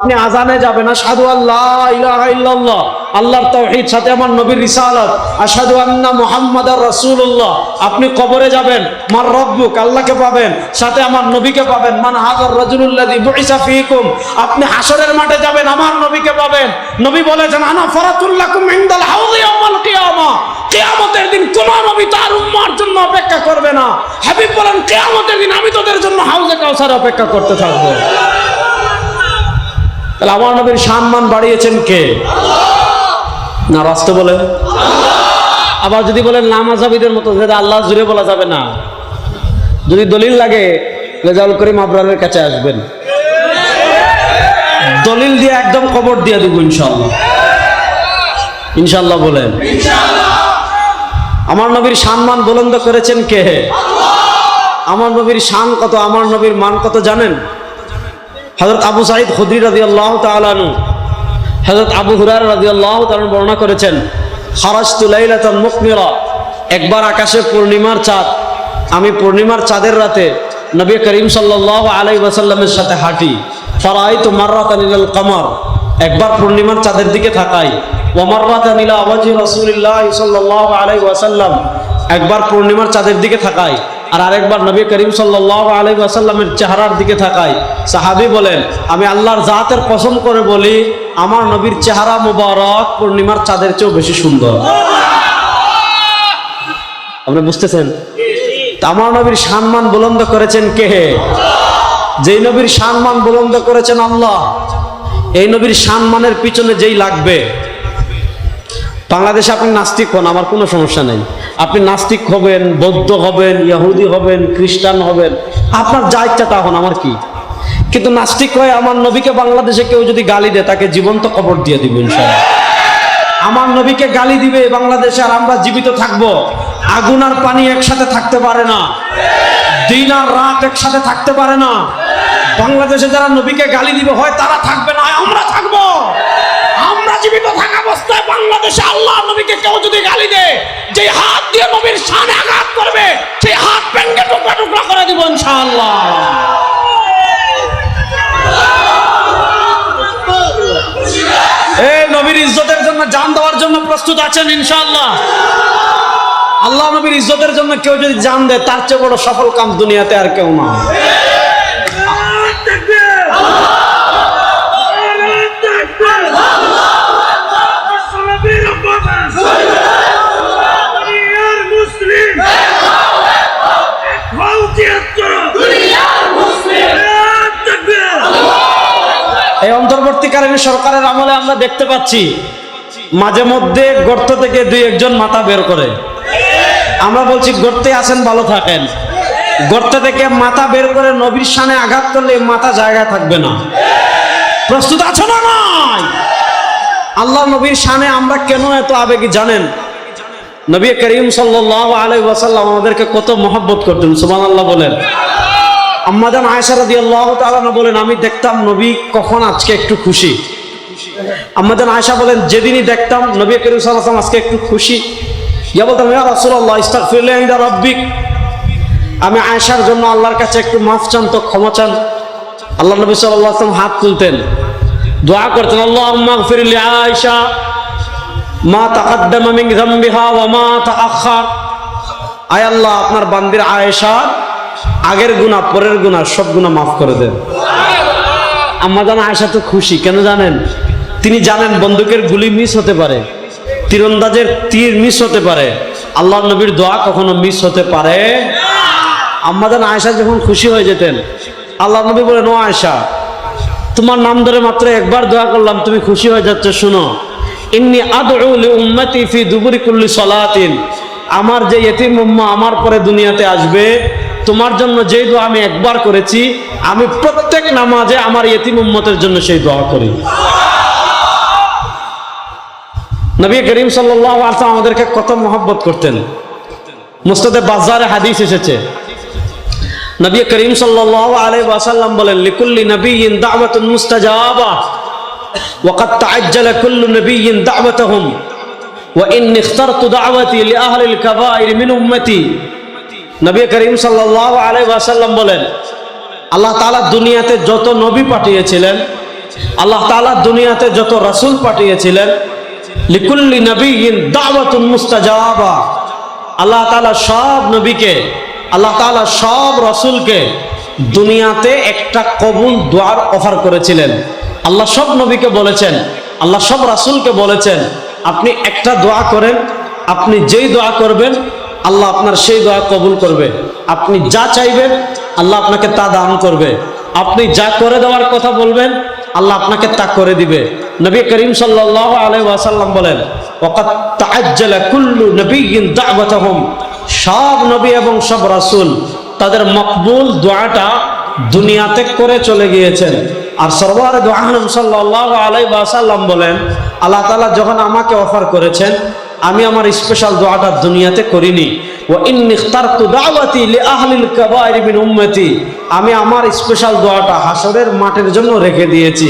আপনি আজানে যাবেন, আশহাদু আল্লাহ ইলাহা আল্লাহর তাওহীদ সাথে আমার নবীর রিসালাত। আশহাদু আন্না মুহাম্মাদার রাসূলুল্লাহ। আপনি কবরে যাবেন, মার রব্বুক, আল্লাহকে পাবেন, সাথে আমার নবীকে পাবেন। মান হাজার রাজুলুল্লাযী বুইসা ফীকুম। আপনি হাসরের মাঠে যাবেন, আমার নবীকে পাবেন। নবী বলেছেন, আনা ফরাতুল্লাকুম ইনদাল হাউযি ইয়াউমাল কিয়ামা। কিয়ামতের দিন কোন নবী তার উম্মার জন্য অপেক্ষা করবে না। হাবিব বলেন, কিয়ামতের দিন আমি তোদের জন্য হাউজে কাউসার অপেক্ষা করতে থাকব। তাহলে আমার নবীর সম্মান বাড়িয়েছেন কে? না, বাস্তব বলেন। আবার যদি বলেন নামাজাবিদের মতো আল্লাহ জুড়ে বলা যাবে না। যদি দলিল লাগে, রেজাউল করিম আবরারের কাছে আসবেন। দলিল দিয়ে একদম কবর দিয়ে দিব ইনশাল্লাহ ইনশাল্লাহ বলেন। আমার নবীর সম্মান বুলন্দ করেছেন কে? আমার নবীর শান কত, আমার নবীর মান কত, জানেন? হজরত আবু সাইদ খুদ্রি রাজি আল্লাহ তালু হজরত আবু হুরার রাজি আল্লাহ তালন বর্ণনা করেছেন খারাজতুলাইলাতন মুকমিরা একবার আকাশে পূর্ণিমার চাঁদ। আমি পূর্ণিমার চাঁদের রাতে নবী করিম সাল্লাহ আলাই ওয়াসাল্লামের সাথে হাঁটি। ফরাই তো মার্রাতানিল কামার, একবার পূর্ণিমার চাঁদের দিকে থাকাই। ওমার্রাতানিলা আওয়াজি রসুলিল্লাহ সাল্লাহ আলাই ওয়াসাল্লাম, একবার পূর্ণিমার চাঁদের দিকে থাকাই। আর আরেকবার নবী করিম সাল্লাহ আলাই আসাল্লামের চেহারার দিকে থাকাই সাহাবি বলেন, আমি আল্লাহর জাতের পছন্দ করে বলি, আমার নবীর চেহারা মুবারক, পূর্ণিমার চাঁদের চেয়েও বেশি সুন্দর। আপনি বুঝতেছেন? আমার নবীর সম্মান বুলন্দ করেছেন কে? যেই নবীর সম্মান বুলন্দ করেছেন আল্লাহ, এই নবীর সম্মানের পিছনে যেই লাগবে বাংলাদেশে আপনি নাস্তিক হন, আমার কোনো সমস্যা নেই। আপনি নাস্তিক হবেন, বৌদ্ধ হবেন, ইহুদি হবেন, খ্রিস্টান হবেন, আপনার যা ইচ্ছা তা হন, আমার কি? কিন্তু নাস্তিক হয়ে আমার নবীকে বাংলাদেশে কেউ যদি গালি দেয়, তাকে জীবন্ত কবর দিয়ে দিব ইনশাআল্লাহ। আমার নবীকে গালি দিবে বাংলাদেশে আর আমরা জীবিত থাকব। আগুন আর পানি একসাথে থাকতে পারে না। দিন আর রাত একসাথে থাকতে পারে না। বাংলাদেশে যারা নবীকে গালি দিবে, হয় তারা থাকবে না আমরা থাকব। আমরা জীবিত বাংলাদেশে আল্লাহ নবীকে কেউ যদি গালি দেয় যে হাত দিয়ে নবীর সামনে আঘাত করবে, সেই হাত ভেঙ্গে টুকরা টুকরা করে দিব ইনশাআল্লাহ। নবীর ইজ্জতের জন্য জান দেওয়ার জন্য প্রস্তুত আছেন ইনশাআল্লাহ। আল্লাহ নবীর ইজ্জতের জন্য কেউ যদি জান দেয়, তার চেয়ে বড় সফল কাম দুনিয়াতে আর কেউ না। অন্তর্বর্তীকালীন সরকারের আমলে আমরা দেখতে পাচ্ছি, মাঝে মধ্যে গর্ত থেকে দুই একজন মাথা বের করে। আমরা বলছি, গর্তে আছেন, ভালো থাকেন। গর্ত থেকে মাথা বের করে নবীর সানে আঘাত করলে মাথা জায়গায় থাকবে না। প্রস্তুত আছো না নাই আল্লাহ নবীর সানে আমরা কেন এত আবেগী জানেন? নবী করিম সাল্লাহ আলাই ওয়াসাল্লাম আমাদেরকে কত মহব্বত করতেন সুমান আল্লাহ বলেন। আম্মাদান আয়েশা রাদিয়াল্লাহু তাআলা বলেন, আমি দেখতাম নবী কখন আজকে একটু খুশি? আম্মাদান আয়েশা বলেন, যেদিনই দেখতাম নবী করিম সাল্লাল্লাহু আজকে একটু খুশি। ইয়া বলতাম, ইয়া রাসূলুল্লাহ, ইস্তাগফিরলি ইনদা রাব্বিক। আমি আয়েশার জন্য আল্লাহর কাছে একটু মাফ চান তো ক্ষমা চান। আল্লাহ নবী সাল্লাল্লাহু আলাইহি ওয়াসাল্লাম হাত তুলতেন। দোয়া করতেন, আল্লাহুম্মা গফিরলি আয়েশা মা তাকাদ্দামা মিন যামবিহা ওয়া মা তাআখার আয় আল্লাহ, আপনার বান্দির আয়েশা আগের গুণা, পরের গুণা, সব গুণা মাফ করে দেন। আম্মা জানা আয়সা তো খুশি, কেন জানেন? তিনি জানেন বন্দুকের গুলি মিস হতে পারে, তীরন্দাজের তীর মিস হতে পারে আল্লাহ নবীর দোয়া কখনো মিস হতে পারে আম্মা জান আয়সা যখন খুশি হয়ে যেতেন আল্লাহ নবী বলেন, ও আয়সা তোমার নাম ধরে মাত্র একবার দোয়া করলাম, তুমি খুশি হয়ে যাচ্ছ, শুনো। ইন্নি আদউ লি উম্মতি ফি দুবুরি কুল্লি সালাতিন। আমার যে ইতিম উম্মা, আমার পরে দুনিয়াতে আসবে তোমার জন্য যেই দোয়া আমি একবার করেছি, আমি প্রত্যেক নামাজে আমার ইয়েতিম উম্মতের জন্য সেই দোয়া করি। নবী করিম সাল আসলাম আমাদেরকে কত মহব্বত করতেন। মুস্তাদে বাজারে হাদিস এসেছে। নবী করিম সাল্লাল্লাহু আলাইহি ওয়াসাল্লাম বলেন, লিকুল্লি নবী দাওয়াত কুল্লু নবিয়্যিন দাওয়াতাহুম, ওয়া ইন্নী ইখতারতু দাওয়াতি মিন উম্মতি। নবী করিম সাল্লাহ আলাই ওয়াসাল্লাম বলেন, আল্লাহ তালা দুনিয়াতে যত নবী পাঠিয়েছিলেন, আল্লাহ তাআলা দুনিয়াতে যত রাসূল পাঠিয়েছিলেন, লিকুল্লি নবীন দাওয়াতুন মুস্তাজাবা। আল্লাহ তালা সব নবীকে, আল্লাহ তাআলা সব রাসূলকে দুনিয়াতে একটা কবুল দোয়ার অফার করেছিলেন। আল্লাহ সব নবীকে বলেছেন, আল্লাহ সব রাসূলকে বলেছেন, আপনি একটা দোয়া করেন, আপনি যেই দোয়া করবেন আল্লাহ আপনার সেই দোয়া কবুল করবে। আপনি যা চাইবেন, আল্লাহ আপনাকে তা দান করবে। আপনি যা করে দেওয়ার কথা বলবেন, আল্লাহ আপনাকে তা করে দিবে। নবী করিম সাল্লাল্লাহু আলাইহি ওয়াসাল্লাম বলেন কুল্লু নবিয়্যিন দাওয়াতাহুম। সব নবী এবং সব রাসূল তাদের মকবুল দোয়াটা দুনিয়াতে করে চলে গিয়েছেন। আর সরওয়ার দোয়ানম সাল্লাল্লাহু আলাইহি ওয়াসাল্লাম বলেন, আল্লাহ তাআলা যখন আমাকে অফার করেছেন আমি আমার স্পেশাল দোয়াটা দুনিয়াতে করিনি। আমি আমার স্পেশাল দোয়াটা হাসরের মাঠের জন্য রেখে দিয়েছি।